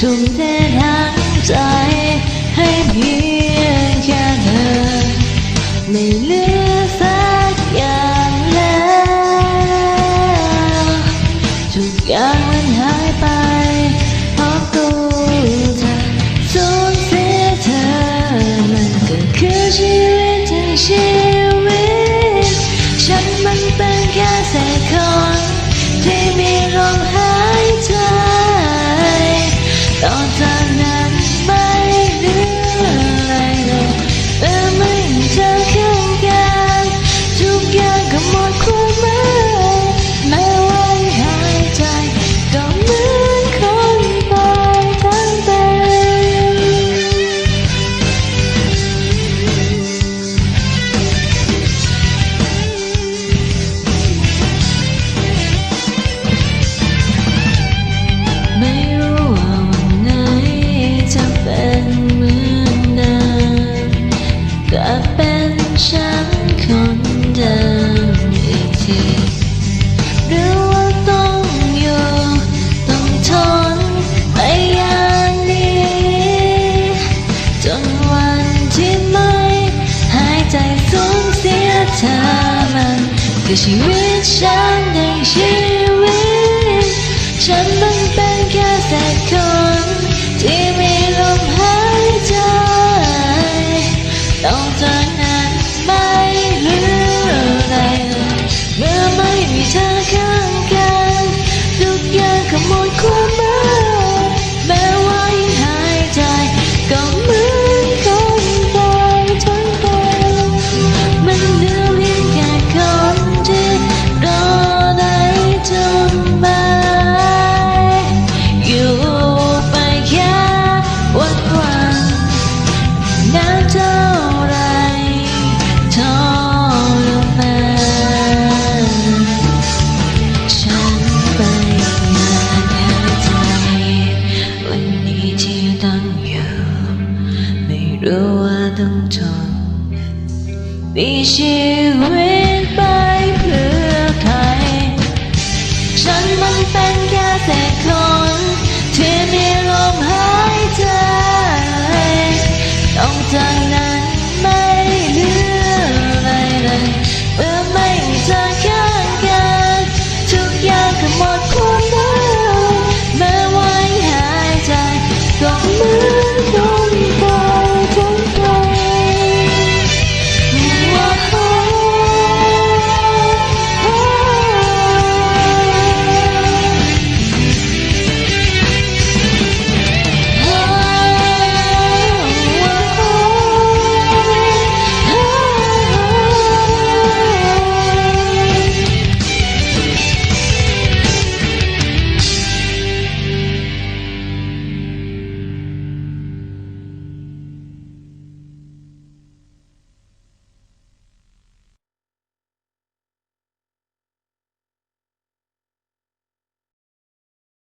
ทุ่มเททั้งใจให้เพียงแค่เธอไม่ลืม 他们给ชีวิตฉันในงชีวิตฉัน ต้องทนมีชีวิตไปเพื่อใคร ฉันมันเป็นแค่เศษคนที่มี